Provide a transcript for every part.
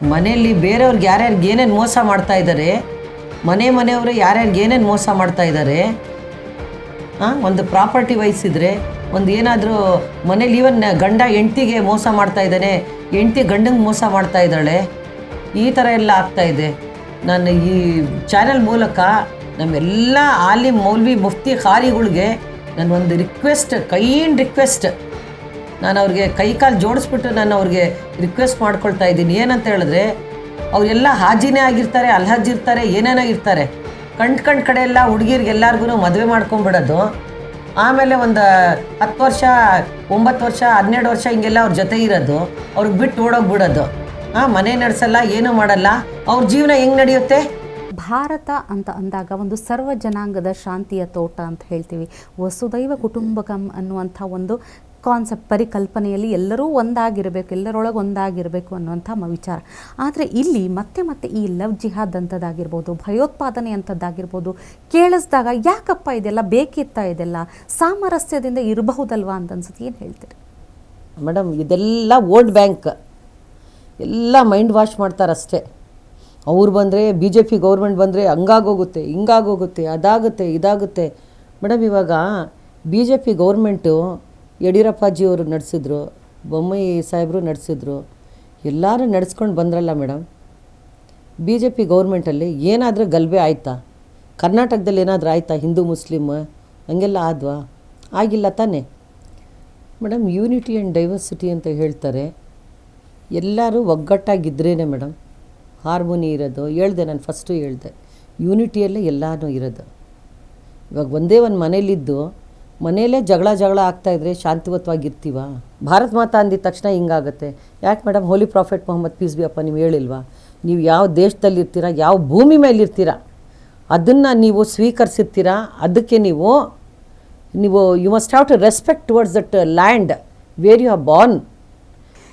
ಮನೆಯಲ್ಲಿ ಬೇರೆಯವ್ರಿಗೆ ಯಾರ್ಯಾರಿಗೆ ಏನೇನು ಮೋಸ ಮಾಡ್ತಾ ಇದ್ದಾರೆ, ಮನೆ ಮನೆಯವರು ಯಾರ್ಯಾರಿಗೆ ಏನೇನು ಮೋಸ ಮಾಡ್ತಾ ಇದ್ದಾರೆ ಹಾಂ ಒಂದು ಪ್ರಾಪರ್ಟಿ ವಹಿಸಿದ್ರೆ ಒಂದು ಏನಾದರೂ ಮನೇಲಿ ಈವನ್ ಗಂಡ ಹೆಂಡ್ತಿಗೆ ಮೋಸ ಮಾಡ್ತಾ ಇದ್ದಾನೆ, ಹೆಂಡ್ತಿ ಗಂಡಂಗೆ ಮೋಸ ಮಾಡ್ತಾ ಇದ್ದಾಳೆ, ಈ ಥರ ಎಲ್ಲ ಆಗ್ತಾ ಇದೆ. ನಾನು ಈ ಚಾನೆಲ್ ಮೂಲಕ ನಮ್ಮೆಲ್ಲ ಆಲಿ ಮೌಲ್ವಿ ಮುಫ್ತಿ ಖಾರಿಗಳಿಗೆ ನನ್ನ ಒಂದು ರಿಕ್ವೆಸ್ಟ್ ಕೈಂಡ್ ರಿಕ್ವೆಸ್ಟ್ ನಾನು ಅವ್ರಿಗೆ ಕೈ ಕಾಲು ಜೋಡಿಸ್ಬಿಟ್ಟು ನಾನು ಅವ್ರಿಗೆ ರಿಕ್ವೆಸ್ಟ್ ಮಾಡ್ಕೊಳ್ತಾ ಇದ್ದೀನಿ. ಏನಂತ ಹೇಳಿದ್ರೆ ಅವರೆಲ್ಲ ಹಾಜಿನೇ ಆಗಿರ್ತಾರೆ, ಅಲ್ಹಾಜ್ ಇರ್ತಾರೆ, ಏನೇನೋ ಇರ್ತಾರೆ. ಕಣ್ ಕಣ್ ಕಡೆ ಎಲ್ಲ ಹುಡುಗಿರ್ಗೆ ಎಲ್ಲರಿಗೂ ಮದುವೆ ಮಾಡ್ಕೊಂಬಿಡೋದು. ಆಮೇಲೆ ಒಂದು ಹತ್ತು ವರ್ಷ, ಒಂಬತ್ತು ವರ್ಷ, ಹನ್ನೆರಡು ವರ್ಷ ಹಿಂಗೆಲ್ಲ ಅವ್ರ ಜೊತೆ ಇರೋದು. ಅವ್ರಿಗೆ ಬಿಟ್ಟು ಓಡೋಗ್ಬಿಡೋದು. ಹಾಂ ಮನೆ ನಡೆಸಲ್ಲ, ಏನೂ ಮಾಡಲ್ಲ. ಅವ್ರ ಜೀವನ ಹೆಂಗೆ ನಡೆಯುತ್ತೆ? ಭಾರತ ಅಂತ ಅಂದಾಗ ಒಂದು ಸರ್ವ ಜನಾಂಗದ ಶಾಂತಿಯ ತೋಟ ಅಂತ ಹೇಳ್ತೀವಿ. ವಸುದೈವ ಕುಟುಂಬಕಂ ಅನ್ನುವಂಥ ಒಂದು ಕಾನ್ಸೆಪ್ಟ್ ಪರಿಕಲ್ಪನೆಯಲ್ಲಿ ಎಲ್ಲರೂ ಒಂದಾಗಿರಬೇಕು, ಎಲ್ಲರೊಳಗೆ ಒಂದಾಗಿರಬೇಕು ಅನ್ನುವಂಥ ವಿಚಾರ. ಆದರೆ ಇಲ್ಲಿ ಮತ್ತೆ ಮತ್ತೆ ಈ ಲವ್ ಜಿಹಾದ್ ಅಂಥದ್ದಾಗಿರ್ಬೋದು ಭಯೋತ್ಪಾದನೆ ಅಂಥದ್ದಾಗಿರ್ಬೋದು ಕೇಳಿಸ್ದಾಗ ಯಾಕಪ್ಪ ಇದೆಲ್ಲ ಬೇಕಿತ್ತ ಇದೆಲ್ಲ, ಸಾಮರಸ್ಯದಿಂದ ಇರಬಹುದಲ್ವಾ ಅಂತ ಅನ್ಸುತ್ತೆ ಏನು ಹೇಳ್ತೀರಿ? ಮೇಡಮ್, ಇದೆಲ್ಲ ವೋಟ್ ಬ್ಯಾಂಕ್. ಎಲ್ಲ ಮೈಂಡ್ ವಾಶ್ ಮಾಡ್ತಾರಷ್ಟೇ. ಅವ್ರು ಬಂದರೆ ಬಿ ಜೆ ಪಿ ಗೌರ್ಮೆಂಟ್ ಬಂದರೆ ಹಂಗಾಗೋಗುತ್ತೆ, ಹಿಂಗಾಗೋಗುತ್ತೆ, ಅದಾಗುತ್ತೆ, ಇದಾಗುತ್ತೆ. ಮೇಡಮ್, ಇವಾಗ ಬಿ ಜೆ ಪಿ ಗೌರ್ಮೆಂಟು ಯಡಿಯೂರಪ್ಪಾಜಿಯವರು ನಡೆಸಿದ್ರು, ಬೊಮ್ಮಾಯಿ ಸಾಹೇಬರು ನಡೆಸಿದ್ರು, ಎಲ್ಲರೂ ನಡೆಸ್ಕೊಂಡು ಬಂದ್ರಲ್ಲ ಮೇಡಮ್ ಬಿ ಜೆ ಪಿ ಗೌರ್ಮೆಂಟಲ್ಲಿ ಏನಾದರೂ ಗಲಭೆ ಆಯಿತಾ? ಕರ್ನಾಟಕದಲ್ಲಿ ಏನಾದರೂ ಆಯಿತಾ? ಹಿಂದೂ, ಮುಸ್ಲಿಮ್, ಹಂಗೆಲ್ಲ ಆದ್ವಾ? ಆಗಿಲ್ಲ ತಾನೇ? ಮೇಡಮ್ ಯೂನಿಟಿ ಆ್ಯಂಡ್ ಡೈವರ್ಸಿಟಿ ಅಂತ ಹೇಳ್ತಾರೆ. ಎಲ್ಲರೂ ಒಗ್ಗಟ್ಟಾಗಿದ್ರೇ ಮೇಡಮ್ ಹಾರ್ಮೋನಿ ಇರೋದು, ಹೇಳ್ದೆ ನಾನು ಫಸ್ಟು ಹೇಳ್ದೆ. ಯೂನಿಟಿಯಲ್ಲೇ ಎಲ್ಲನೂ ಇರೋದು. ಇವಾಗ ಒಂದೇ ಒಂದು ಮನೇಲಿದ್ದು ಮನೆಯಲ್ಲೇ ಜಗಳ ಜಗಳ ಆಗ್ತಾ ಆಗ್ತಾಯಿದ್ರೆ ಶಾಂತಿಯುತವಾಗಿರ್ತೀವ? ಭಾರತ್ ಮಾತಾ ಅಂದಿದ ತಕ್ಷಣ ಹಿಂಗಾಗುತ್ತೆ. ಯಾಕೆ madam holy prophet Mohammed peace be ಅಪ್ಪ ನೀವು ಹೇಳಿಲ್ವಾ? ನೀವು ಯಾವ ದೇಶದಲ್ಲಿ ಇರ್ತೀರಾ ಯಾವ ಭೂಮಿ ಮೇಲೆ ಇರ್ತೀರಾ ಅದನ್ನು ನೀವು ಸ್ವೀಕರಿಸಿರ್ತೀರಾ, ಅದಕ್ಕೆ ನೀವು ನೀವು you must have to respect towards that land where you are born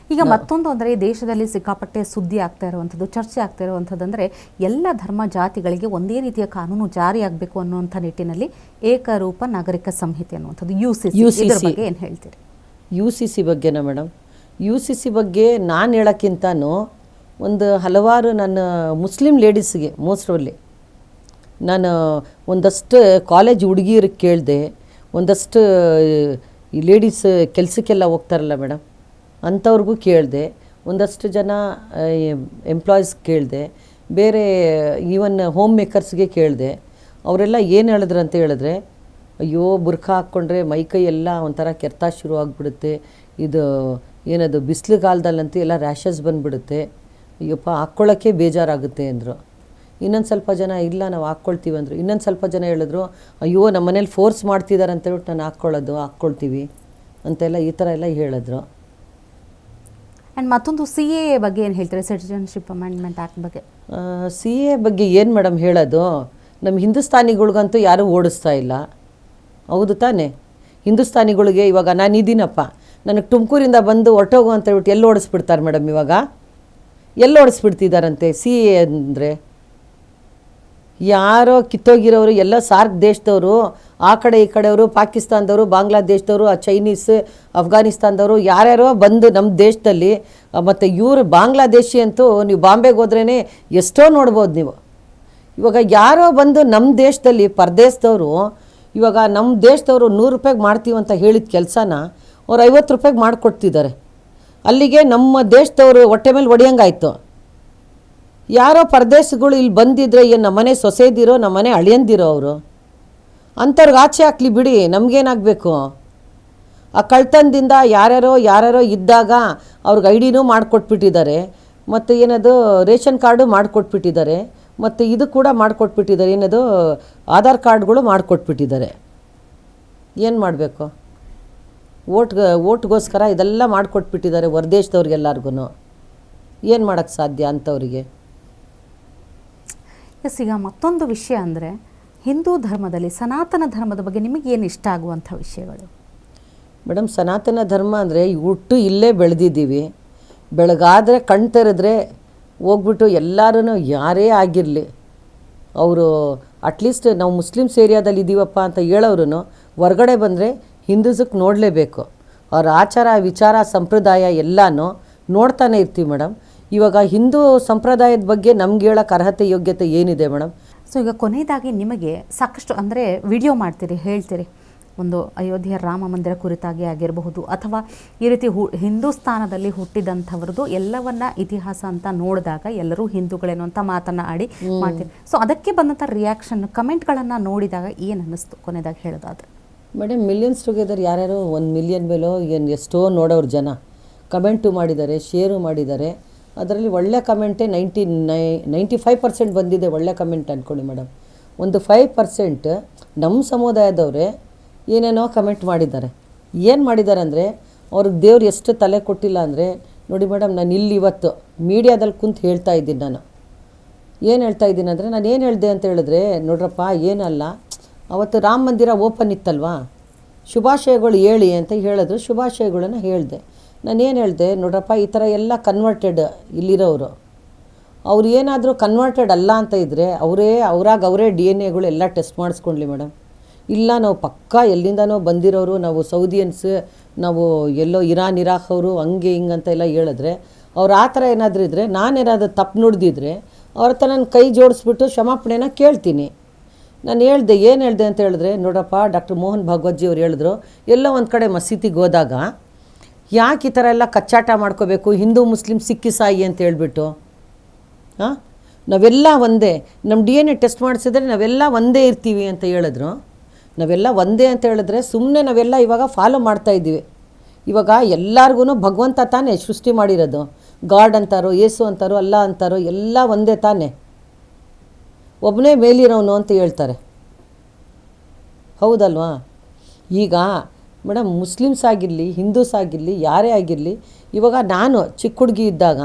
ಈಗ ಮತ್ತೊಂದು ಅಂದರೆ ಈ ದೇಶದಲ್ಲಿ ಸಿಕ್ಕಾಪಟ್ಟೆ ಸುದ್ದಿ ಆಗ್ತಾ ಇರುವಂಥದ್ದು ಚರ್ಚೆ ಆಗ್ತಾ ಇರುವಂಥದ್ದು ಅಂದರೆ ಎಲ್ಲ ಧರ್ಮ ಜಾತಿಗಳಿಗೆ ಒಂದೇ ರೀತಿಯ ಕಾನೂನು ಜಾರಿಯಾಗಬೇಕು ಅನ್ನುವಂಥ ನಿಟ್ಟಿನಲ್ಲಿ ಏಕರೂಪ ನಾಗರಿಕ ಸಂಹಿತೆ ಅನ್ನುವಂಥದ್ದು ಯು ಸಿ ಯು ಇದ್ರ ಬಗ್ಗೆ ಏನು ಹೇಳ್ತೀರಿ? ಯು ಸಿ ಸಿ ಬಗ್ಗೆನಾ ಮೇಡಮ್? ಯು ಸಿ ಸಿ ಬಗ್ಗೆ ನಾನು ಹೇಳೋಕ್ಕಿಂತನೂ ಒಂದು ಹಲವಾರು ನನ್ನ ಮುಸ್ಲಿಂ ಲೇಡೀಸ್ಗೆ ಮೋಸ್ಟ್ರಲ್ಲಿ ನಾನು ಒಂದಷ್ಟು ಕಾಲೇಜ್ ಹುಡುಗಿಯರಿಗೆ ಕೇಳಿದೆ ಒಂದಷ್ಟು ಈ ಲೇಡೀಸ್ ಕೆಲಸಕ್ಕೆಲ್ಲ ಹೋಗ್ತಾರಲ್ಲ ಮೇಡಮ್ ಅಂಥವ್ರಿಗೂ ಕೇಳಿದೆ, ಒಂದಷ್ಟು ಜನ ಎಂಪ್ಲಾಯೀಸ್ ಕೇಳಿದೆ, ಬೇರೆ ಈವನ್ ಹೋಮ್ ಮೇಕರ್ಸ್ಗೆ ಕೇಳಿದೆ, ಅವರೆಲ್ಲ ಏನು ಹೇಳಿದ್ರು ಅಂತ ಹೇಳಿದ್ರೆ, ಅಯ್ಯೋ, ಬುರ್ಖಾ ಹಾಕ್ಕೊಂಡ್ರೆ ಮೈಕೈ ಎಲ್ಲ ಒಂಥರ ಕೆರ್ತ ಶುರು ಆಗಿಬಿಡುತ್ತೆ, ಇದು ಏನದು ಬಿಸಿಲುಗಾಲದಲ್ಲಂತೂ ಎಲ್ಲ ರ್ಯಾಷಸ್ ಬಂದುಬಿಡುತ್ತೆ, ಅಯ್ಯಪ್ಪ ಹಾಕ್ಕೊಳ್ಳೋಕ್ಕೆ ಬೇಜಾರಾಗುತ್ತೆ ಅಂದರು. ಇನ್ನೊಂದು ಸ್ವಲ್ಪ ಜನ, ಇಲ್ಲ, ನಾವು ಹಾಕ್ಕೊಳ್ತೀವಿ ಅಂದರು. ಇನ್ನೊಂದು ಸ್ವಲ್ಪ ಜನ ಹೇಳಿದ್ರು, ಅಯ್ಯೋ ನಮ್ಮ ಮನೇಲಿ ಫೋರ್ಸ್ ಮಾಡ್ತಿದ್ದಾರೆ ಅಂತೇಳ್ಬಿಟ್ಟು ನಾನು ಹಾಕ್ಕೊಳ್ಳೋದು, ಹಾಕ್ಕೊಳ್ತೀವಿ ಅಂತೆಲ್ಲ ಈ ಥರ ಎಲ್ಲ ಹೇಳಿದ್ರು. ಆ್ಯಂಡ್ ಮತ್ತೊಂದು ಸಿ ಎ ಬಗ್ಗೆ ಏನು ಹೇಳ್ತಾರೆ? ಸಿಟಿಜನ್ಶಿಪ್ ಅಮೆಂಡ್ಮೆಂಟ್ ಆ್ಯಕ್ಟ್ ಬಗ್ಗೆ. ಸಿ ಎ ಬಗ್ಗೆ ಏನು ಮೇಡಮ್ ಹೇಳೋದು? ನಮ್ಮ ಹಿಂದೂಸ್ತಾನಿಗಳಿಗಂತೂ ಯಾರೂ ಓಡಿಸ್ತಾ ಇಲ್ಲ. ಹೌದು ತಾನೇ? ಹಿಂದೂಸ್ತಾನಿಗಳಿಗೆ ಇವಾಗ ನಾನು ಇದ್ದೀನಪ್ಪ ನನಗೆ ತುಮಕೂರಿಂದ ಬಂದು ಹೊರಟೋಗು ಅಂತ ಹೇಳ್ಬಿಟ್ಟು ಎಲ್ಲಿ ಓಡಿಸ್ಬಿಡ್ತಾರೆ ಮೇಡಮ್ ಇವಾಗ? ಎಲ್ಲಿ ಓಡಿಸ್ಬಿಡ್ತಿದ್ದಾರಂತೆ ಸಿ ಎ ಅಂದರೆ? ಯಾರೋ ಕಿತ್ತೋಗಿರೋರು, ಎಲ್ಲ ಸಾರ್ಕ್ ದೇಶದವರು, ಆ ಕಡೆ ಈ ಕಡೆಯವರು, ಪಾಕಿಸ್ತಾನದವರು, ಬಾಂಗ್ಲಾದೇಶದವರು, ಆ ಚೈನೀಸ್, ಅಫ್ಘಾನಿಸ್ತಾನದವರು, ಯಾರ್ಯಾರೋ ಬಂದು ನಮ್ಮ ದೇಶದಲ್ಲಿ ಮತ್ತು ಇವರು ಬಾಂಗ್ಲಾದೇಶಿ ಅಂತೂ ನೀವು ಬಾಂಬೆಗೆ ಹೋದ್ರೇ ಎಷ್ಟೋ ನೋಡ್ಬೋದು ನೀವು. ಇವಾಗ ಯಾರೋ ಬಂದು ನಮ್ಮ ದೇಶದಲ್ಲಿ ಪರದೇಶದವರು ಇವಾಗ ನಮ್ಮ ದೇಶದವರು ನೂರು ರೂಪಾಯಿಗೆ ಮಾಡ್ತೀವಿ ಅಂತ ಹೇಳಿದ ಕೆಲಸನ ಅವ್ರು ಐವತ್ತು ರೂಪಾಯಿಗೆ ಮಾಡಿಕೊಡ್ತಿದ್ದಾರೆ. ಅಲ್ಲಿಗೆ ನಮ್ಮ ದೇಶದವರು ಹೊಟ್ಟೆ ಮೇಲೆ ಹೊಡೆಯಂಗಾಯ್ತು ಯಾರೋ ಪರದೇಶಗಳು ಇಲ್ಲಿ ಬಂದಿದ್ರೆ ಏನು ನಮ್ಮನೆ ಸೊಸೆದಿರೋ ನಮ್ಮನೆ ಅಳಿಯಂದಿರೋ ಅವರು? ಅಂಥವ್ರಿಗೆ ಆಚೆ ಹಾಕ್ಲಿ ಬಿಡಿ, ನಮಗೇನಾಗಬೇಕು? ಆ ಕಳ್ತನದಿಂದ ಯಾರ್ಯಾರೋ ಯಾರ್ಯಾರೋ ಇದ್ದಾಗ ಅವ್ರಿಗೆ ಐ ಡಿನೂ ಮಾಡಿಕೊಟ್ಬಿಟ್ಟಿದ್ದಾರೆ. ಮತ್ತು ಏನದು, ರೇಷನ್ ಕಾರ್ಡು ಮಾಡಿಕೊಟ್ಬಿಟ್ಟಿದ್ದಾರೆ. ಮತ್ತು ಇದು ಕೂಡ ಮಾಡಿಕೊಟ್ಬಿಟ್ಟಿದ್ದಾರೆ. ಏನದು, ಆಧಾರ್ ಕಾರ್ಡ್ಗಳು ಮಾಡಿಕೊಟ್ಬಿಟ್ಟಿದ್ದಾರೆ. ಏನು ಮಾಡಬೇಕು? ಓಟ್ ಓಟ್ಗೋಸ್ಕರ ಇದೆಲ್ಲ ಮಾಡಿಕೊಟ್ಬಿಟ್ಟಿದ್ದಾರೆ ಹೊರದೇಶದವ್ರಿಗೆಲ್ಲರಿಗೂ ಏನು ಮಾಡೋಕ್ಕೆ ಸಾಧ್ಯ ಅಂಥವ್ರಿಗೆ? ಎಸ್ ಈಗ ಮತ್ತೊಂದು ವಿಷಯ ಅಂದರೆ ಹಿಂದೂ ಧರ್ಮದಲ್ಲಿ ಸನಾತನ ಧರ್ಮದ ಬಗ್ಗೆ ನಿಮಗೆ ಏನು ಇಷ್ಟ ಆಗುವಂಥ ವಿಷಯಗಳು? ಮೇಡಮ್, ಸನಾತನ ಧರ್ಮ ಅಂದರೆ ಹುಟ್ಟು ಇಲ್ಲೇ ಬೆಳೆದಿದ್ದೀವಿ. ಬೆಳಗಾದರೆ ಕಣ್ ತೆರೆದ್ರೆ ಹೋಗ್ಬಿಟ್ಟು ಎಲ್ಲರೂ ಯಾರೇ ಆಗಿರಲಿ, ಅವರು ಅಟ್ಲೀಸ್ಟ್ ನಾವು ಮುಸ್ಲಿಮ್ಸ್ ಏರಿಯಾದಲ್ಲಿ ಇದ್ದೀವಪ್ಪ ಅಂತ ಹೇಳೋರು ಹೊರಗಡೆ ಬಂದರೆ ಹಿಂದೂಸಕ್ಕೆ ನೋಡಲೇಬೇಕು. ಅವ್ರ ಆಚಾರ ವಿಚಾರ ಸಂಪ್ರದಾಯ ಎಲ್ಲನೂ ನೋಡ್ತಾನೆ ಇರ್ತೀವಿ ಮೇಡಮ್. ಇವಾಗ ಹಿಂದೂ ಸಂಪ್ರದಾಯದ ಬಗ್ಗೆ ನಮ್ಗೆ ಹೇಳೋಕೆ ಅರ್ಹತೆ ಯೋಗ್ಯತೆ ಏನಿದೆ ಮೇಡಮ್ ಸೊ ಈಗ ಕೊನೆಯದಾಗಿ ನಿಮಗೆ ಸಾಕಷ್ಟು ಅಂದರೆ ವಿಡಿಯೋ ಮಾಡ್ತೀರಿ ಹೇಳ್ತೀರಿ. ಒಂದು ಅಯೋಧ್ಯೆಯ ರಾಮ ಮಂದಿರ ಕುರಿತಾಗಿ ಆಗಿರಬಹುದು ಅಥವಾ ಈ ರೀತಿ ಹು ಹಿಂದೂಸ್ಥಾನದಲ್ಲಿ ಹುಟ್ಟಿದಂಥವ್ರದ್ದು ಎಲ್ಲವನ್ನ ಇತಿಹಾಸ ಅಂತ ನೋಡಿದಾಗ ಎಲ್ಲರೂ ಹಿಂದೂಗಳೇನು ಅಂತ ಮಾತನ್ನ ಆಡಿ ಮಾಡ್ತೀರಿ. ಸೊ ಅದಕ್ಕೆ ಬಂದಂಥ ರಿಯಾಕ್ಷನ್ ಕಮೆಂಟ್ಗಳನ್ನು ನೋಡಿದಾಗ ಏನು ಅನ್ನಿಸ್ತು ಕೊನೆಯದಾಗಿ ಹೇಳೋದಾದ್ರೆ? ಮೇಡಮ್ ಮಿಲಿಯನ್ಸ್ ಟುಗೆದರ್ ಯಾರ್ಯಾರು ಒಂದು ಮಿಲಿಯನ್ ಮೇಲೋ ಏನು ಎಷ್ಟೋ ನೋಡೋರು ಜನ. ಕಮೆಂಟು ಮಾಡಿದ್ದಾರೆ ಶೇರು ಮಾಡಿದ್ದಾರೆ. ಅದರಲ್ಲಿ ಒಳ್ಳೆ ಕಮೆಂಟೇ ನೈಂಟಿ ನೈ ನೈಂಟಿ ಫೈವ್ ಪರ್ಸೆಂಟ್ ಬಂದಿದೆ ಒಳ್ಳೆ ಕಮೆಂಟ್ ಅಂದ್ಕೊಳ್ಳಿ ಮೇಡಮ್. ಒಂದು ಫೈವ್ ಪರ್ಸೆಂಟ್ ನಮ್ಮ ಸಮುದಾಯದವರೇ ಏನೇನೋ ಕಮೆಂಟ್ ಮಾಡಿದ್ದಾರೆ. ಏನು ಮಾಡಿದ್ದಾರೆ ಅಂದರೆ ಅವ್ರಿಗೆ ದೇವ್ರು ಎಷ್ಟು ತಲೆ ಕೊಟ್ಟಿಲ್ಲ ಅಂದರೆ ನೋಡಿ ಮೇಡಮ್, ನಾನು ಇಲ್ಲಿ ಇವತ್ತು ಮೀಡಿಯಾದಲ್ಲಿ ಕುಂತು ಹೇಳ್ತಾ ಇದ್ದೀನಿ ನಾನು. ಏನು ಹೇಳ್ತಾ ಇದ್ದೀನಿ ಅಂದರೆ ನಾನು ಏನು ಹೇಳಿದೆ ಅಂತ ಹೇಳಿದ್ರೆ, ನೋಡ್ರಪ್ಪ, ಏನಲ್ಲ, ಅವತ್ತು ರಾಮ ಮಂದಿರ ಓಪನ್ ಇತ್ತಲ್ವಾ? ಶುಭಾಶಯಗಳು ಹೇಳಿ ಅಂತ ಹೇಳಿದ್ರು, ಶುಭಾಶಯಗಳನ್ನು ಹೇಳಿದೆ. ನಾನು ಏನು ಹೇಳಿದೆ, ನೋಡ್ರಪ್ಪ, ಈ ಥರ ಎಲ್ಲ ಕನ್ವರ್ಟೆಡ್ ಇಲ್ಲಿರೋರು. ಅವ್ರು ಏನಾದರೂ ಕನ್ವರ್ಟೆಡ್ ಅಲ್ಲ ಅಂತ ಇದ್ದರೆ ಅವರೇ, ಅವರಾಗ ಅವರೇ ಡಿ ಎನ್ ಎಗಳು ಎಲ್ಲ ಟೆಸ್ಟ್ ಮಾಡಿಸ್ಕೊಳ್ಳಿ ಮೇಡಮ್ ಇಲ್ಲ, ನಾವು ಪಕ್ಕಾ ಎಲ್ಲಿಂದನೋ ಬಂದಿರೋರು, ನಾವು ಸೌದಿಯನ್ಸ್, ನಾವು ಎಲ್ಲೋ ಇರಾನ್, ಇರಾಕ್ ಅವರು ಹಂಗೆ ಹಿಂಗೆ ಅಂತ ಎಲ್ಲ ಹೇಳಿದ್ರೆ, ಅವ್ರು ಆ ಥರ ಏನಾದರೂ ಇದ್ದರೆ ನಾನೇನಾದರೂ ತಪ್ಪು ನುಡ್ದಿದ್ರೆ, ಅವ್ರ ಹತ್ರ ನನ್ನ ಕೈ ಜೋಡಿಸ್ಬಿಟ್ಟು ಕ್ಷಮಾಪಣೆನ ಕೇಳ್ತೀನಿ. ನಾನು ಹೇಳ್ದೆ, ಏನು ಹೇಳ್ದೆ ಅಂತ ಹೇಳಿದ್ರೆ ನೋಡಪ್ಪ ಡಾಕ್ಟರ್ ಮೋಹನ್ ಭಾಗವತ್ಜಿ ಅವ್ರು ಹೇಳಿದ್ರು, ಎಲ್ಲೋ ಒಂದು ಕಡೆ ಮಸೀದಿಗೆ ಹೋದಾಗ ಯಾಕೆ ಈ ಥರ ಎಲ್ಲ ಕಚ್ಚಾಟ ಮಾಡ್ಕೋಬೇಕು? ಹಿಂದೂ, ಮುಸ್ಲಿಂ, ಸಿಕ್ಕಿ ಸಾಯಿ ಅಂತ ಹೇಳ್ಬಿಟ್ಟು. ಹಾಂ? ನಾವೆಲ್ಲ ಒಂದೇ. ನಮ್ಮ ಡಿ ಎನ್ ಎ ಟೆಸ್ಟ್ ಮಾಡಿಸಿದ್ರೆ ನಾವೆಲ್ಲ ಒಂದೇ ಇರ್ತೀವಿ ಅಂತ ಹೇಳಿದ್ರು. ನಾವೆಲ್ಲ ಒಂದೇ ಅಂತ ಹೇಳಿದ್ರೆ ಸುಮ್ಮನೆ ನಾವೆಲ್ಲ ಇವಾಗ ಫಾಲೋ ಮಾಡ್ತಾ ಇದ್ದೀವಿ. ಇವಾಗ ಎಲ್ಲರಿಗೂ ಭಗವಂತ ತಾನೇ ಸೃಷ್ಟಿ ಮಾಡಿರೋದು. ಗಾಡ್ ಅಂತಾರೋ, ಏಸು ಅಂತಾರೋ, ಅಲ್ಲ ಅಂತಾರೋ, ಎಲ್ಲ ಒಂದೇ ತಾನೇ. ಒಬ್ಬನೇ ಮೇಲಿರೋನು ಅಂತ ಹೇಳ್ತಾರೆ. ಹೌದಲ್ವಾ? ಈಗ ಮೇಡಮ್, ಮುಸ್ಲಿಮ್ಸ್ ಆಗಿರಲಿ, ಹಿಂದೂಸ್ ಆಗಿರಲಿ, ಯಾರೇ ಆಗಿರಲಿ, ಇವಾಗ ನಾನು ಚಿಕ್ಕ ಹುಡುಗಿ ಇದ್ದಾಗ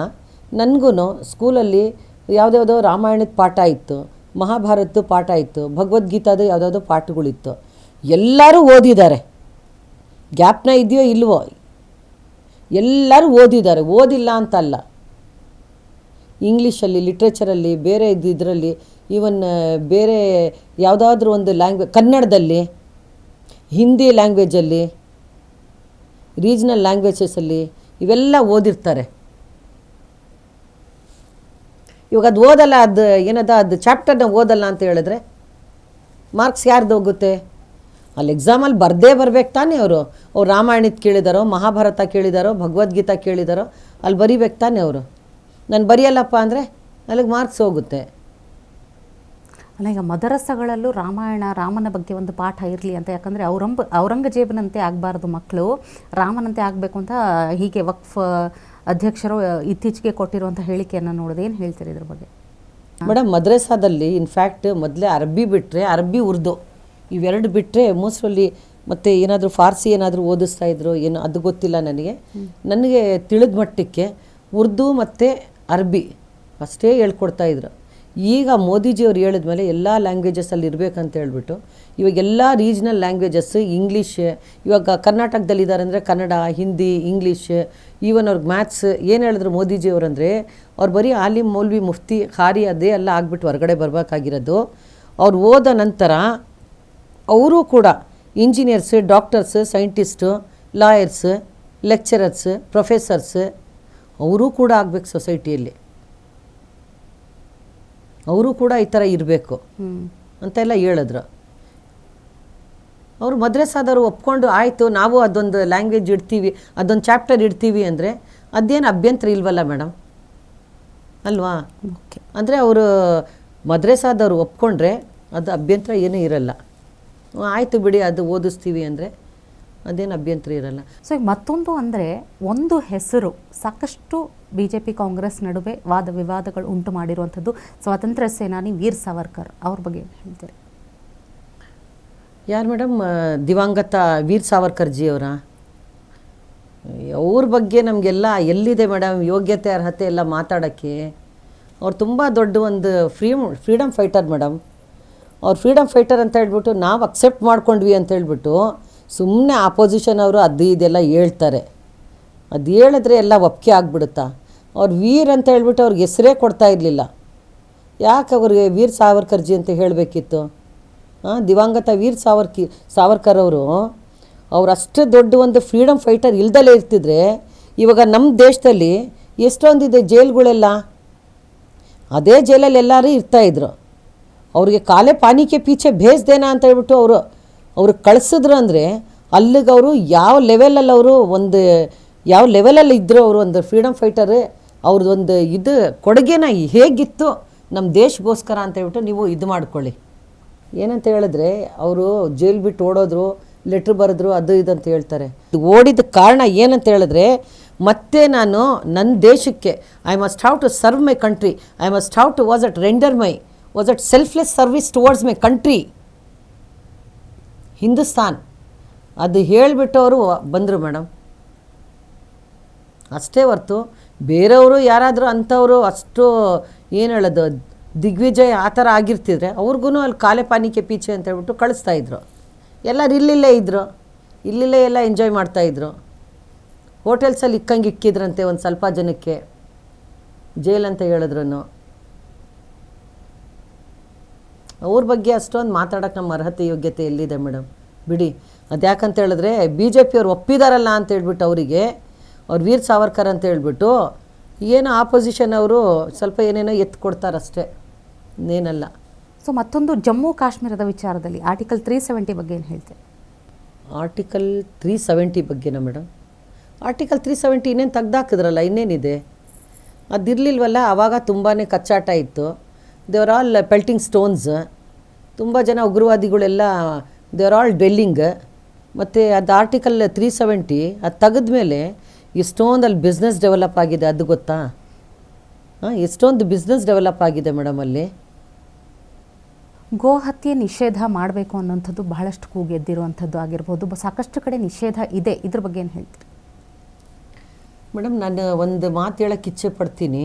ನನಗೂ ಸ್ಕೂಲಲ್ಲಿ ಯಾವುದ್ಯಾವುದೋ ರಾಮಾಯಣದ ಪಾಠ ಇತ್ತು ಮಹಾಭಾರತದ ಪಾಠ ಇತ್ತು, ಭಗವದ್ಗೀತಾದು ಯಾವುದಾದ್ರು ಪಾಠಗಳಿತ್ತು. ಎಲ್ಲರೂ ಓದಿದ್ದಾರೆ. ಗ್ಯಾಪ್ನ ಇದೆಯೋ ಇಲ್ವೋ? ಎಲ್ಲರೂ ಓದಿದ್ದಾರೆ. ಓದಿಲ್ಲ ಅಂತಲ್ಲ. ಇಂಗ್ಲೀಷಲ್ಲಿ, ಲಿಟ್ರೇಚರಲ್ಲಿ, ಬೇರೆ ಇದು ಇದರಲ್ಲಿ ಈವನ್, ಬೇರೆ ಯಾವುದಾದ್ರೂ ಒಂದು ಲ್ಯಾಂಗ್ವೇಜ್ ಕನ್ನಡದಲ್ಲಿ ಹಿಂದಿ ಲ್ಯಾಂಗ್ವೇಜಲ್ಲಿ ರೀಜ್ನಲ್ ಲ್ಯಾಂಗ್ವೇಜಸಲ್ಲಿ ಇವೆಲ್ಲ ಓದಿರ್ತಾರೆ. ಇವಾಗ ಅದು ಓದಲ್ಲ, ಅದು ಏನದ, ಅದು ಚಾಪ್ಟರ್ನ ಓದಲ್ಲ ಅಂತ ಹೇಳಿದ್ರೆ ಮಾರ್ಕ್ಸ್ ಯಾರ್ದು ಹೋಗುತ್ತೆ? ಅಲ್ಲಿ ಎಕ್ಸಾಮಲ್ಲಿ ಬರದೇ ಬರ್ಬೇಕು ತಾನೇ ಅವರು. ಅವ್ರು ರಾಮಾಯಣದ ಕೇಳಿದಾರೋ, ಮಹಾಭಾರತ ಕೇಳಿದಾರೋ, ಭಗವದ್ಗೀತಾ ಕೇಳಿದಾರೋ, ಅಲ್ಲಿ ಬರಿಬೇಕು ತಾನೇ ಅವರು. ನಾನು ಬರೆಯಲ್ಲಪ್ಪ ಅಂದರೆ, ಅಲ್ಲಿಗೆ ಮಾರ್ಕ್ಸ್ ಹೋಗುತ್ತೆ. ಅಲ್ಲ ಈಗ ಮದರಸಗಳಲ್ಲೂ ರಾಮಾಯಣ ರಾಮನ ಬಗ್ಗೆ ಒಂದು ಪಾಠ ಇರಲಿ ಅಂತ. ಯಾಕಂದರೆ ಔರಂಬ ಔರಂಗಜೇಬನಂತೆ ಆಗಬಾರ್ದು ಮಕ್ಕಳು ರಾಮನಂತೆ ಆಗಬೇಕು ಅಂತ ಹೀಗೆ ವಕ್ಫ್ ಅಧ್ಯಕ್ಷರು ಇತ್ತೀಚೆಗೆ ಕೊಟ್ಟಿರುವಂಥ ಹೇಳಿಕೆಯನ್ನು ನೋಡಿದೆ ಏನು ಹೇಳ್ತೀರಿ ಇದ್ರ ಬಗ್ಗೆ? ಮೇಡಮ್ ಮದ್ರಸಾದಲ್ಲಿ ಇನ್ಫ್ಯಾಕ್ಟ್ ಮೊದಲೇ ಅರಬ್ಬಿ ಬಿಟ್ಟರೆ ಅರಬ್ಬಿ ಉರ್ದು. ಇವೆರಡು ಬಿಟ್ಟರೆ ಮೋಸ್ಟ್ಲಿ ಮತ್ತು ಏನಾದರೂ ಫಾರ್ಸಿ ಏನಾದರೂ ಓದಿಸ್ತಾ ಇದ್ರು ಏನು ಅದು ಗೊತ್ತಿಲ್ಲ ನನಗೆ. ನನಗೆ ತಿಳಿದ ಮಟ್ಟಕ್ಕೆ ಉರ್ದು ಮತ್ತು ಅರಬ್ಬಿ ಅಷ್ಟೇ ಹೇಳ್ಕೊಡ್ತಾ ಇದ್ರು. ಈಗ ಮೋದಿಜಿಯವ್ರು ಹೇಳಿದ್ಮೇಲೆ ಎಲ್ಲ ಲ್ಯಾಂಗ್ವೇಜಸ್ಸಲ್ಲಿ ಇರಬೇಕಂತ ಹೇಳ್ಬಿಟ್ಟು, ಇವಾಗ ಎಲ್ಲ ರೀಜ್ನಲ್ ಲ್ಯಾಂಗ್ವೇಜಸ್ ಇಂಗ್ಲೀಷ್ ಇವಾಗ ಕರ್ನಾಟಕದಲ್ಲಿದ್ದಾರೆ ಅಂದರೆ ಕನ್ನಡ, ಹಿಂದಿ ಇಂಗ್ಲೀಷ್ ಈವನ್ ಅವ್ರಿಗೆ ಮ್ಯಾಥ್ಸ್ ಏನು ಹೇಳಿದ್ರು ಮೋದಿಜಿಯವರು ಅಂದರೆ, ಅವ್ರು ಬರೀ ಆಲಿಮ್ ಮೌಲ್ವಿ ಮುಫ್ತಿ ಖಾರಿ ಅದೇ ಎಲ್ಲ ಆಗಿಬಿಟ್ಟು ಹೊರಗಡೆ ಬರಬೇಕಾಗಿರೋದು. ಅವ್ರು ಓದ ನಂತರ ಅವರು ಕೂಡ engineers doctors scientist lawyers lecturers professors ಅವರೂ ಕೂಡ ಆಗಬೇಕು ಸೊಸೈಟಿಯಲ್ಲಿ ಅವರು ಕೂಡ ಈ ಥರ ಇರಬೇಕು ಅಂತ ಅಂತೆಲ್ಲ ಹೇಳಿದ್ರು. ಅವರು ಮದ್ರಸಾದವರು ಒಪ್ಕೊಂಡು ಆಯಿತು ನಾವು ಅದೊಂದು ಲ್ಯಾಂಗ್ವೇಜ್ ಇಡ್ತೀವಿ ಅದೊಂದು ಚಾಪ್ಟರ್ ಇಡ್ತೀವಿ ಅಂದರೆ ಅದೇನು ಅಭ್ಯಂತರ ಇಲ್ವಲ್ಲ ಮೇಡಮ್? ಅಲ್ವಾ? ಓಕೆ. ಅಂದರೆ ಅವರು ಮದ್ರಸಾದವರು ಒಪ್ಕೊಂಡ್ರೆ ಅದು ಅಭ್ಯಂತರ ಏನೂ ಇರಲ್ಲ. ಆಯಿತು ಬಿಡಿ ಅದು ಓದಿಸ್ತೀವಿ ಅಂದರೆ ಅದೇನು ಅಭ್ಯಂತರ ಇರಲ್ಲ. ಸೊ ಈಗ ಮತ್ತೊಂದು ಅಂದರೆ ಒಂದು ಹೆಸರು ಸಾಕಷ್ಟು ಬಿ ಜೆ ಪಿ ಕಾಂಗ್ರೆಸ್ ನಡುವೆ ವಾದ ವಿವಾದಗಳು ಉಂಟು ಮಾಡಿರುವಂಥದ್ದು ಸ್ವಾತಂತ್ರ್ಯ ಸೇನಾನಿ ವೀರ್ ಸಾವರ್ಕರ್ ಅವ್ರ ಬಗ್ಗೆ ಹೇಳ್ತಾರೆ. ಹೇಳ್ತೀರಿ ಯಾರು ಮೇಡಮ್? ದಿವಂಗತ ವೀರ್ ಸಾವರ್ಕರ್ ಜಿಯವರ ಅವ್ರ ಬಗ್ಗೆ ನಮಗೆಲ್ಲ ಎಲ್ಲಿದೆ ಮೇಡಮ್ ಯೋಗ್ಯತೆ ಅರ್ಹತೆ ಎಲ್ಲ ಮಾತಾಡೋಕ್ಕೆ? ಅವ್ರು ತುಂಬ ದೊಡ್ಡ ಒಂದು ಫ್ರೀಮ್ ಫ್ರೀಡಮ್ ಫೈಟರ್ ಮೇಡಮ್. ಅವ್ರು ಫ್ರೀಡಮ್ ಫೈಟರ್ ಅಂತ ಹೇಳ್ಬಿಟ್ಟು ನಾವು ಅಕ್ಸೆಪ್ಟ್ ಮಾಡ್ಕೊಂಡ್ವಿ ಅಂತ ಹೇಳ್ಬಿಟ್ಟು ಸುಮ್ಮನೆ ಆಪೋಸಿಷನ್ ಅವರು ಅದು ಇದೆಲ್ಲ ಹೇಳ್ತಾರೆ. ಅದು ಹೇಳಿದ್ರೆ ಎಲ್ಲ ಒಪ್ಪಿಗೆ ಆಗ್ಬಿಡುತ್ತಾ? ಅವ್ರು ವೀರ್ ಅಂತ ಹೇಳ್ಬಿಟ್ಟು ಅವ್ರಿಗೆ ಹೆಸರೇ ಕೊಡ್ತಾ ಇರಲಿಲ್ಲ. ಯಾಕೆ ಅವ್ರಿಗೆ ವೀರ್ ಸಾವರ್ಕರ್ಜಿ ಅಂತ ಹೇಳಬೇಕಿತ್ತು? ಹಾಂ ದಿವಂಗತ ವೀರ್ ಸಾವರ್ಕಿ, ಸಾವರ್ಕರ್ ಅವರು, ಅವ್ರು ಅಷ್ಟು ದೊಡ್ಡ ಒಂದು ಫ್ರೀಡಮ್ ಫೈಟರ್ ಇಲ್ದಲೇ ಇರ್ತಿದ್ರೆ ಇವಾಗ ನಮ್ಮ ದೇಶದಲ್ಲಿ ಎಷ್ಟೊಂದಿದೆ ಜೈಲ್ಗಳೆಲ್ಲ? ಅದೇ ಜೈಲಲ್ಲಿ ಎಲ್ಲರೂ ಇರ್ತಾಯಿದ್ರು ಅವ್ರಿಗೆ ಕಾಲೇ ಪಾನಿಕೆ ಪೀಚೆ ಭೇಜ್ದೇನಾ ಅಂತ ಹೇಳ್ಬಿಟ್ಟು ಅವರು ಅವ್ರು ಕಳಿಸಿದ್ರು ಅಂದರೆ ಅಲ್ಲಿಗೆ ಅವರು ಯಾವ ಲೆವೆಲಲ್ಲಿ ಅವರು ಒಂದು, ಯಾವ ಲೆವೆಲಲ್ಲಿ ಇದ್ದರು ಅವರು ಒಂದು ಫ್ರೀಡಮ್ ಫೈಟರ್ ಅವ್ರದ್ದು ಒಂದು ಇದು ಕೊಡುಗೆನ ಹೇಗಿತ್ತು ನಮ್ಮ ದೇಶಗೋಸ್ಕರ ಅಂತ ಹೇಳ್ಬಿಟ್ಟು ನೀವು ಇದು ಮಾಡ್ಕೊಳ್ಳಿ. ಏನಂತ ಹೇಳಿದ್ರೆ ಅವರು ಜೈಲ್ ಬಿಟ್ಟು ಓಡೋದ್ರು ಲೆಟ್ರ್ ಬರೆದ್ರು, ಅದು ಇದು ಅಂತ ಹೇಳ್ತಾರೆ. ಓಡಿದ ಕಾರಣ ಏನಂತ ಹೇಳಿದ್ರೆ ಮತ್ತೆ ನಾನು ನನ್ನ ದೇಶಕ್ಕೆ I must have to serve my country I must have to was at render my was at selfless service towards my country Hindustan. ಅದು ಹೇಳಿಬಿಟ್ಟವರು ಬಂದರು ಮೇಡಮ್. ಅಷ್ಟೇ ಹೊರ್ತು ಬೇರೆಯವರು ಯಾರಾದರೂ ಅಂಥವರು ಅಷ್ಟು ಏನು ಹೇಳೋದು, ದಿಗ್ವಿಜಯ ಆ ಥರ ಆಗಿರ್ತಿದ್ರೆ ಅವ್ರಿಗೂ ಅಲ್ಲಿ ಕಾಲೆ ಪಾನಿಕೆ ಪೀಚೆ ಅಂತ ಹೇಳ್ಬಿಟ್ಟು ಕಳಿಸ್ತಾ ಇದ್ರು. ಎಲ್ಲರೂ ಇಲ್ಲಿಲ್ಲೇ ಇದ್ದರು ಇಲ್ಲಿಲ್ಲೇ ಎಲ್ಲ ಎಂಜಾಯ್ ಮಾಡ್ತಾಯಿದ್ರು ಹೋಟೆಲ್ಸಲ್ಲಿ ಇಕ್ಕಂಗೆ ಇಕ್ಕಿದ್ರಂತೆ ಒಂದು ಸ್ವಲ್ಪ ಜನಕ್ಕೆ. ಜೈಲ್ ಅಂತ ಹೇಳಿದ್ರು ಅವ್ರ ಬಗ್ಗೆ ಅಷ್ಟೊಂದು ಮಾತಾಡೋಕೆ ನಮ್ಮ ಅರ್ಹತೆ ಯೋಗ್ಯತೆ ಎಲ್ಲಿದೆ ಮೇಡಮ್? ಬಿಡಿ. ಅದು ಯಾಕಂತ ಹೇಳಿದ್ರೆ ಬಿ ಜೆ ಪಿಯವ್ರು ಒಪ್ಪಿದಾರಲ್ಲ ಅಂತ ಹೇಳ್ಬಿಟ್ಟು ಅವರಿಗೆ ಅವ್ರು ವೀರ್ ಸಾವರ್ಕರ್ ಅಂತ ಹೇಳ್ಬಿಟ್ಟು ಏನೋ ಆಪೋಸಿಷನ್ ಅವರು ಸ್ವಲ್ಪ ಏನೇನೋ ಎತ್ತು ಕೊಡ್ತಾರಷ್ಟೇ. ಇನ್ನೇನಲ್ಲ. ಸೊ ಮತ್ತೊಂದು ಜಮ್ಮು ಕಾಶ್ಮೀರದ ವಿಚಾರದಲ್ಲಿ ಆರ್ಟಿಕಲ್ ತ್ರೀ ಸೆವೆಂಟಿ ಬಗ್ಗೆ ಏನು ಹೇಳ್ತೆ ಆರ್ಟಿಕಲ್ ತ್ರೀ ಸೆವೆಂಟಿ ಬಗ್ಗೆನಾ ಮೇಡಮ್? ಆರ್ಟಿಕಲ್ ತ್ರೀ ಸೆವೆಂಟಿ ಇನ್ನೇನು ತೆಗ್ದಾಕಿದ್ರಲ್ಲ ಇನ್ನೇನಿದೆ? ಅದಿರಲಿಲ್ವಲ್ಲ ಆವಾಗ ತುಂಬಾ ಕಚ್ಚಾಟ ಇತ್ತು. ದೇವರ್ ಆಲ್ ಪೆಲ್ಟಿಂಗ್ ಸ್ಟೋನ್ಸ್ ತುಂಬ ಜನ ಉಗ್ರವಾದಿಗಳೆಲ್ಲ ದೇವರ್ ಆಲ್ ಡ್ವೆಲ್ಲಿಂಗ್ ಮತ್ತು ಅದು ಆರ್ಟಿಕಲ್ ತ್ರೀ ಸೆವೆಂಟಿ ಅದು ತೆಗೆದ್ಮೇಲೆ ಎಷ್ಟೊಂದಲ್ಲಿ ಬಿಸ್ನೆಸ್ ಡೆವಲಪ್ ಆಗಿದೆ ಅದು ಗೊತ್ತಾ? ಹಾಂ ಎಷ್ಟೊಂದು ಬಿಸ್ನೆಸ್ ಡೆವಲಪ್ ಆಗಿದೆ ಮೇಡಮ್ ಅಲ್ಲಿ. ಗೋ ಹತ್ಯೆ ನಿಷೇಧ ಮಾಡಬೇಕು ಅನ್ನೋಂಥದ್ದು ಬಹಳಷ್ಟು ಕೂಗೆದ್ದಿರುವಂಥದ್ದು ಆಗಿರ್ಬೋದು. ಸಾಕಷ್ಟು ಕಡೆ ನಿಷೇಧ ಇದೆ. ಇದ್ರ ಬಗ್ಗೆ ಏನು ಹೇಳ್ತೀರಿ? ಮೇಡಮ್ ನಾನು ಒಂದು ಮಾತು ಹೇಳೋಕ್ಕೆ ಇಚ್ಛೆ ಪಡ್ತೀನಿ.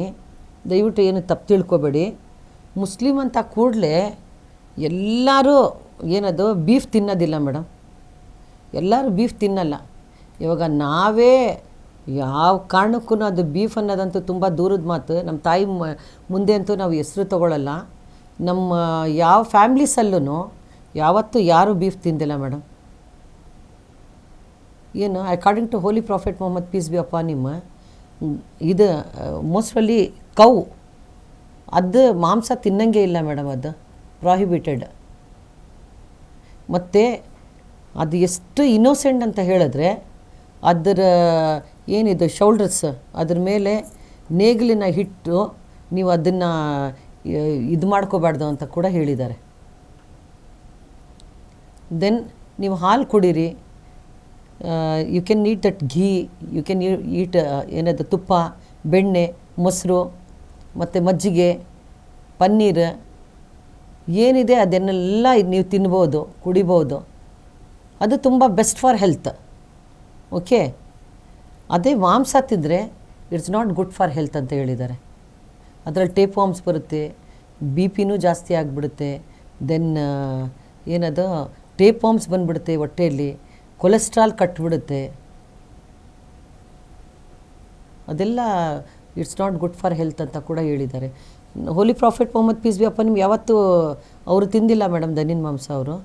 ದಯವಿಟ್ಟು ಏನು ತಪ್ಪು ತಿಳ್ಕೊಬೇಡಿ. ಮುಸ್ಲಿಮ್ ಅಂತ ಕೂಡಲೇ ಎಲ್ಲರೂ ಏನದು ಬೀಫ್ ತಿನ್ನೋದಿಲ್ಲ ಮೇಡಮ್. ಎಲ್ಲರೂ ಬೀಫ್ ತಿನ್ನಲ್ಲ. ಇವಾಗ ನಾವೇ ಯಾವ ಕಾರಣಕ್ಕೂ ಅದು ಬೀಫ್ ಅನ್ನೋದಂತೂ ತುಂಬ ದೂರದ ಮಾತು. ನಮ್ಮ ತಾಯಿ ಮುಂದೆ ಅಂತೂ ನಾವು ಹೆಸರು ತಗೊಳ್ಳಲ್ಲ ನಮ್ಮ ಯಾವ ಫ್ಯಾಮ್ಲೀಸಲ್ಲೂ ಯಾವತ್ತೂ ಯಾರೂ ಬೀಫ್ ತಿಂದಿಲ್ಲ ಮೇಡಮ್. ಏನು according to holy prophet Muhammad peace be ಅಪ್ಪ ನಿಮ್ಮ ಇದು ಮೋಸ್ಟ್ಲಿ ಕೌ ಅದು ಮಾಂಸ ತಿನ್ನಂಗೆ ಇಲ್ಲ ಮೇಡಮ್ ಅದು. ಪ್ರಾಹಿಬಿಟೆಡ್ ಮತ್ತು ಅದು ಎಷ್ಟು ಇನ್ನೋಸೆಂಟ್ ಅಂತ ಹೇಳಿದ್ರೆ ಅದರ, ಏನಿದು ಶೋಲ್ಡರ್ಸ್ ಅದ್ರ ಮೇಲೆ ನೇಗಿಲಿನ ಹಿಟ್ಟು ನೀವು ಅದನ್ನು ಇದು ಮಾಡ್ಕೋಬಾರ್ದು ಅಂತ ಕೂಡ ಹೇಳಿದ್ದಾರೆ. ದೆನ್ ನೀವು ಹಾಲು ಕುಡೀರಿ. You can eat that ghee you can eat ಏನದು ತುಪ್ಪ, ಬೆಣ್ಣೆ, ಮೊಸರು ಮತ್ತು ಮಜ್ಜಿಗೆ, ಪನ್ನೀರ್, ಏನಿದೆ ಅದನ್ನೆಲ್ಲ ನೀವು ತಿನ್ಬೋದು, ಕುಡಿಬೋದು. ಅದು ತುಂಬ ಬೆಸ್ಟ್ ಫಾರ್ ಹೆಲ್ತ್ ಓಕೆ ಅದೇ ಮಾಂಸ ತಿಂದರೆ it's not good for health ಅಂತ ಹೇಳಿದ್ದಾರೆ. ಅದರಲ್ಲಿ ಟೇಪ್ ವಾಮ್ಸ್ ಬರುತ್ತೆ ಬಿ ಪಿನೂ ಜಾಸ್ತಿ ಆಗಿಬಿಡುತ್ತೆ ದೆನ್ ಏನದು ಟೇಪ್ ವಾಮ್ಸ್ ಬಂದುಬಿಡುತ್ತೆ ಹೊಟ್ಟೆಯಲ್ಲಿ ಕೊಲೆಸ್ಟ್ರಾಲ್ ಕಟ್ಬಿಡುತ್ತೆ. ಅದೆಲ್ಲ it's not good for health ಅಂತ ಕೂಡ ಹೇಳಿದ್ದಾರೆ. Holy prophet Muhammad peace be ಅಪ್ಪ ನಿಮ್ಗೆ ಯಾವತ್ತೂ ಅವರು ತಿಂದಿಲ್ಲ ಮೇಡಮ್ ದನಿನ್ ಮಾಂಸ ಅವರು.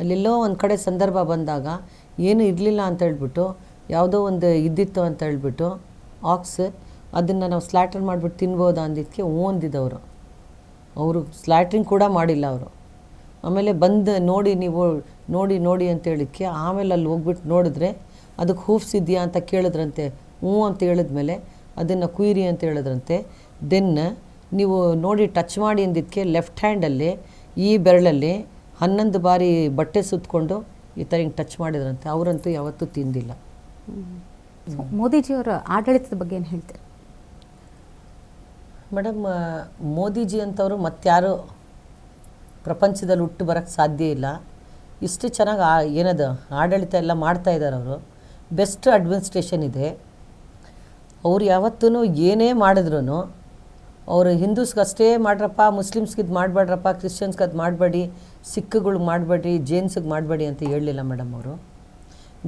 ಅಲ್ಲೆಲ್ಲೋ ಒಂದು ಕಡೆ ಸಂದರ್ಭ ಬಂದಾಗ ಏನು ಇರಲಿಲ್ಲ ಅಂತ ಹೇಳ್ಬಿಟ್ಟು, ಯಾವುದೋ ಒಂದು ಇದ್ದಿತ್ತು ಅಂತ ಹೇಳ್ಬಿಟ್ಟು ಆಕ್ಸ್ ಅದನ್ನು ನಾವು ಸ್ಲ್ಯಾಟರ್ ಮಾಡಿಬಿಟ್ಟು ತಿನ್ಬೋದಾ ಅಂದಿದ್ದಕ್ಕೆ ಹ್ಞೂ ಅಂದಿದ್ದವರು ಅವರು. ಸ್ಲ್ಯಾಟ್ರಿಂಗ್ ಕೂಡ ಮಾಡಿಲ್ಲ ಅವರು. ಆಮೇಲೆ ಬಂದು ನೋಡಿ ನೀವು ನೋಡಿ ನೋಡಿ ಅಂತ ಹೇಳಿಕ್ಕೆ ಆಮೇಲೆ ಅಲ್ಲಿ ಹೋಗ್ಬಿಟ್ಟು ನೋಡಿದ್ರೆ ಅದಕ್ಕೆ ಹೂಫ್ಸ್ ಇದೆಯಾ ಅಂತ ಕೇಳಿದ್ರಂತೆ. ಹ್ಞೂ ಅಂತ ಹೇಳಿದ್ಮೇಲೆ ಅದನ್ನು ಕುಯಿರಿ ಅಂತ ಹೇಳಿದ್ರಂತೆ. ದೆನ್ ನೀವು ನೋಡಿ ಟಚ್ ಮಾಡಿ ಅಂದಿದ್ದಕ್ಕೆ ಲೆಫ್ಟ್ ಹ್ಯಾಂಡಲ್ಲಿ ಈ ಬೆರಳಲ್ಲಿ ಹನ್ನೊಂದು ಬಾರಿ ಬಟ್ಟೆ ಸುತ್ತಕೊಂಡು ಈ ಥರ ಹಿಂಗೆ ಟಚ್ ಮಾಡಿದ್ರಂತೆ. ಅವರಂತೂ ಯಾವತ್ತೂ ತಿಂದಿಲ್ಲ. ಮೋದಿಜಿಯವರ ಆಡಳಿತದ ಬಗ್ಗೆ ಏನು ಹೇಳ್ತೀರಿ? ಮೇಡಮ್ ಮೋದಿಜಿ ಅಂತವರು ಮತ್ತಾರು ಪ್ರಪಂಚದಲ್ಲಿ ಹುಟ್ಟು ಬರೋಕ್ಕೆ ಸಾಧ್ಯ ಇಲ್ಲ. ಇಷ್ಟು ಚೆನ್ನಾಗಿ ಆ ಏನದು ಆಡಳಿತ ಎಲ್ಲ ಮಾಡ್ತಾ ಇದ್ದಾರೆ ಅವರು. ಬೆಸ್ಟ್ ಅಡ್ಮಿನಿಸ್ಟ್ರೇಷನ್ ಇದೆ. ಅವ್ರು ಯಾವತ್ತೂ ಏನೇ ಮಾಡಿದ್ರು ಅವರು ಹಿಂದೂಸ್ಗಷ್ಟೇ ಮಾಡ್ರಪ್ಪ, ಮುಸ್ಲಿಮ್ಸ್ಗೆ ಇದು ಮಾಡಬೇಡ್ರಪ್ಪ, ಕ್ರಿಶ್ಚಿಯನ್ಸ್ಗೆ ಅದು ಮಾಡಬೇಡಿ ಸಿಖ್ಗಳಿಗೆ ಮಾಡಬೇಡಿ ಜೈನ್ಸ್ಗೆ ಮಾಡಬೇಡಿ ಅಂತ ಹೇಳಲಿಲ್ಲ ಮೇಡಮ್ ಅವರು.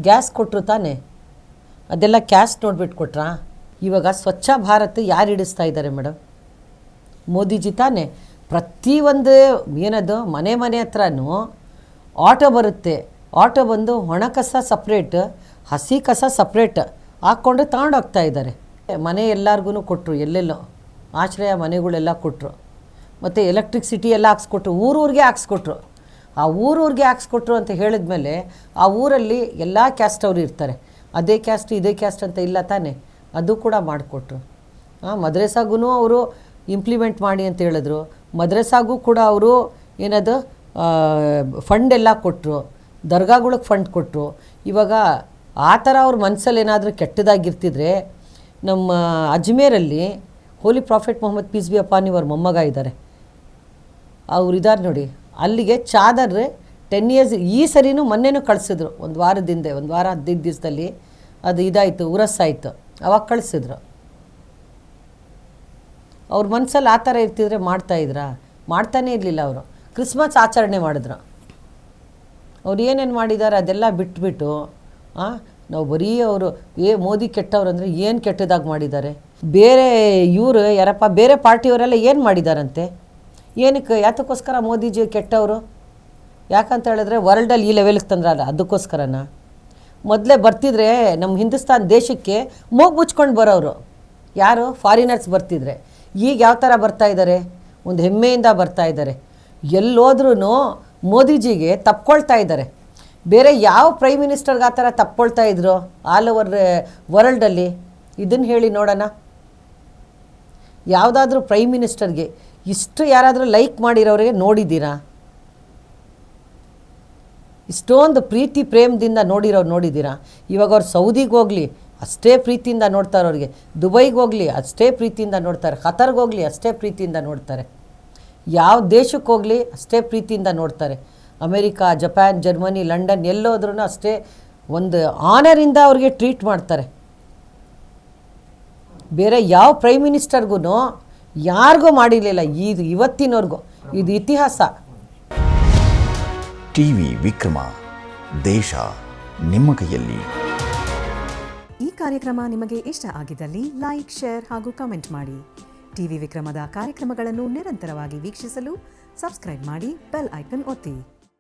ಗ್ಯಾಸ್ ಕೊಟ್ಟರು ತಾನೇ? ಅದೆಲ್ಲ ಕ್ಯಾಸ್ಟ್ ನೋಡ್ಬಿಟ್ಟು ಕೊಟ್ರಾ? ಇವಾಗ ಸ್ವಚ್ಛ ಭಾರತ್ ಯಾರು ಹಿಡಿಸ್ತಾ ಇದ್ದಾರೆ ಮೇಡಮ್? ಮೋದಿಜಿ ತಾನೇ? ಪ್ರತಿಯೊಂದು ಏನದು, ಮನೆ ಮನೆ ಹತ್ರನೂ ಆಟೋ ಬರುತ್ತೆ. ಆಟೋ ಬಂದು ಒಣ ಕಸ ಸಪ್ರೇಟ್, ಹಸಿ ಕಸ ಸಪ್ರೇಟ್ ಹಾಕ್ಕೊಂಡು ತಗೊಂಡೋಗ್ತಾ ಇದ್ದಾರೆ ಮನೆ ಎಲ್ಲರಿಗೂ ಕೊಟ್ಟರು ಎಲ್ಲೆಲ್ಲೋ. ಆಶ್ರಯ ಮನೆಗಳೆಲ್ಲ ಕೊಟ್ಟರು ಮತ್ತು ಎಲೆಕ್ಟ್ರಿಸಿಟಿ ಎಲ್ಲ ಹಾಕ್ಸ್ಕೊಟ್ರು, ಊರೂರಿಗೆ ಹಾಕ್ಸ್ಕೊಟ್ರು. ಆ ಊರೂರಿಗೆ ಹಾಕ್ಸ್ಕೊಟ್ರು ಅಂತ ಹೇಳಿದ್ಮೇಲೆ ಆ ಊರಲ್ಲಿ ಎಲ್ಲ ಕ್ಯಾಸ್ಟ್ ಅವರು ಇರ್ತಾರೆ. ಅದೇ ಕ್ಯಾಸ್ಟ್ ಇದೇ ಕ್ಯಾಸ್ಟ್ ಅಂತ ಇಲ್ಲ ತಾನೇ. ಅದು ಕೂಡ ಮಾಡಿಕೊಟ್ರು. ಮದ್ರಸಾಗೂ ಅವರು ಇಂಪ್ಲಿಮೆಂಟ್ ಮಾಡಿ ಅಂತ ಹೇಳಿದ್ರು. ಮದ್ರಸಾಗೂ ಕೂಡ ಅವರು ಏನದು ಫಂಡ್ ಎಲ್ಲ ಕೊಟ್ಟರು ದರ್ಗಾಗಳಿಗೆ ಫಂಡ್ ಕೊಟ್ಟರು ಇವಾಗ ಆ ಥರ ಅವ್ರ ಮನಸ್ಸಲ್ಲಿ ಏನಾದರೂ ಕೆಟ್ಟದಾಗಿರ್ತಿದ್ರೆ ನಮ್ಮ ಅಜ್ಮೇರಲ್ಲಿ holy prophet Muhammad peace be ಅಪಾನಿ ಅವ್ರ ಮೊಮ್ಮಗ ಇದ್ದಾರೆ. ಅವ್ರು ಇದ್ದಾರೆ ನೋಡಿ, ಅಲ್ಲಿಗೆ ಚಾದರ್ ಟೆನ್ ಇಯರ್ಸ್ ಈ ಸರಿನೂ ಮೊನ್ನೆನೂ ಕಳಿಸಿದ್ರು. ಒಂದು ವಾರದಿಂದ, ಒಂದು ವಾರ ಹದಿನೈದು ದಿವಸದಲ್ಲಿ ಅದು ಇದಾಯಿತು ಉರಸ್ಸಾಯಿತು ಅವಾಗ ಕಳಿಸಿದ್ರು. ಅವ್ರ ಮನಸ್ಸಲ್ಲಿ ಆ ಥರ ಇರ್ತಿದ್ರೆ ಮಾಡ್ತಾಯಿದ್ರಾ ಮಾಡ್ತಾನೇ ಇರಲಿಲ್ಲ ಅವರು. ಕ್ರಿಸ್ಮಸ್ ಆಚರಣೆ ಮಾಡಿದ್ರು. ಅವ್ರು ಏನೇನು ಮಾಡಿದ್ದಾರೆ ಅದೆಲ್ಲ ಬಿಟ್ಬಿಟ್ಟು ನಾವು ಬರೀ ಅವರು, ಏ ಮೋದಿ ಕೆಟ್ಟವ್ರು ಅಂದರೆ ಏನು ಕೆಟ್ಟದಾಗಿ ಮಾಡಿದ್ದಾರೆ? ಬೇರೆ ಇವರು, ಯಾರಪ್ಪ, ಬೇರೆ ಪಾರ್ಟಿಯವರೆಲ್ಲ ಏನು ಮಾಡಿದಾರಂತೆ? ಏನಕ್ಕೆ, ಯಾತಕ್ಕೋಸ್ಕರ ಮೋದಿಜಿ ಕೆಟ್ಟವರು? ಯಾಕಂತ ಹೇಳಿದ್ರೆ ವರ್ಲ್ಡಲ್ಲಿ ಈ ಲೆವೆಲ್ಗೆ ತಂದ್ರಲ್ಲ, ಅದಕ್ಕೋಸ್ಕರನ? ಮೊದಲೇ ಬರ್ತಿದ್ರೆ ನಮ್ಮ ಹಿಂದೂಸ್ತಾನ್ ದೇಶಕ್ಕೆ ಮೂಗು ಮುಚ್ಕೊಂಡು ಬರೋರು ಯಾರು? ಫಾರಿನರ್ಸ್ ಬರ್ತಿದ್ರೆ. ಈಗ ಯಾವ ಥರ ಬರ್ತಾ ಇದ್ದಾರೆ ಒಂದು ಹೆಮ್ಮೆಯಿಂದ ಬರ್ತಾ ಇದ್ದಾರೆ ಎಲ್ಲೋದ್ರೂ ಮೋದಿಜಿಗೆ ತಪ್ಕೊಳ್ತಾ ಇದ್ದಾರೆ ಬೇರೆ ಯಾವ ಪ್ರೈಮ್ ಮಿನಿಸ್ಟರ್ಗೆ ಆ ಥರ ತಪ್ಕೊಳ್ತಾ ಇದ್ರು ಆಲ್ ಓವರ್ ವರ್ಲ್ಡಲ್ಲಿ ಇದನ್ನು ಹೇಳಿ ನೋಡೋಣ. ಯಾವುದಾದ್ರೂ ಪ್ರೈಮ್ ಮಿನಿಸ್ಟರ್ಗೆ ಇಷ್ಟು ಯಾರಾದರೂ ಲೈಕ್ ಮಾಡಿರೋರಿಗೆ ನೋಡಿದ್ದೀರಾ? ಇಷ್ಟೊಂದು ಪ್ರೀತಿ ಪ್ರೇಮದಿಂದ ನೋಡಿರೋರು ನೋಡಿದ್ದೀರಾ? ಇವಾಗ ಅವ್ರು ಸೌದಿಗೆ ಹೋಗಲಿ, ಅಷ್ಟೇ ಪ್ರೀತಿಯಿಂದ ನೋಡ್ತಾರೆ ಅವ್ರಿಗೆ ದುಬೈಗೆ ಹೋಗಲಿ, ಅಷ್ಟೇ ಪ್ರೀತಿಯಿಂದ ನೋಡ್ತಾರೆ ಖತರ್ಗೆ ಹೋಗಲಿ, ಅಷ್ಟೇ ಪ್ರೀತಿಯಿಂದ ನೋಡ್ತಾರೆ. ಯಾವ ದೇಶಕ್ಕೆ ಹೋಗಲಿ, ಅಷ್ಟೇ ಪ್ರೀತಿಯಿಂದ ನೋಡ್ತಾರೆ. ಅಮೇರಿಕಾ ಜಪಾನ್ ಜರ್ಮನಿ ಲಂಡನ್ ಎಲ್ಲೋದ್ರೂ ಅಷ್ಟೇ ಒಂದು ಆನರಿಂದ ಅವ್ರಿಗೆ ಟ್ರೀಟ್ ಮಾಡ್ತಾರೆ. ಬೇರೆ ಯಾವ ಪ್ರೈಮ್ ಮಿನಿಸ್ಟರ್ಗೂ ಯಾರಿಗೂ ಮಾಡಿರಲಿಲ್ಲ. ಇದು ಇವತ್ತಿನವ್ರಿಗೂ ಇದು ಇತಿಹಾಸ. ಟಿವಿ ವಿಕ್ರಮ. ದೇಶ ನಿಮ್ಮ ಕೈಯಲ್ಲಿ. ಈ ಕಾರ್ಯಕ್ರಮ ನಿಮಗೆ ಇಷ್ಟ ಆಗಿದ್ದಲ್ಲಿ ಲೈಕ್ ಶೇರ್ ಹಾಗೂ ಕಮೆಂಟ್ ಮಾಡಿ. ಟಿವಿ ವಿಕ್ರಮದ ಕಾರ್ಯಕ್ರಮಗಳನ್ನು ನಿರಂತರವಾಗಿ ವೀಕ್ಷಿಸಲು ಸಬ್ಸ್ಕ್ರೈಬ್ ಮಾಡಿ ಬೆಲ್ ಐಕನ್ ಒತ್ತಿ.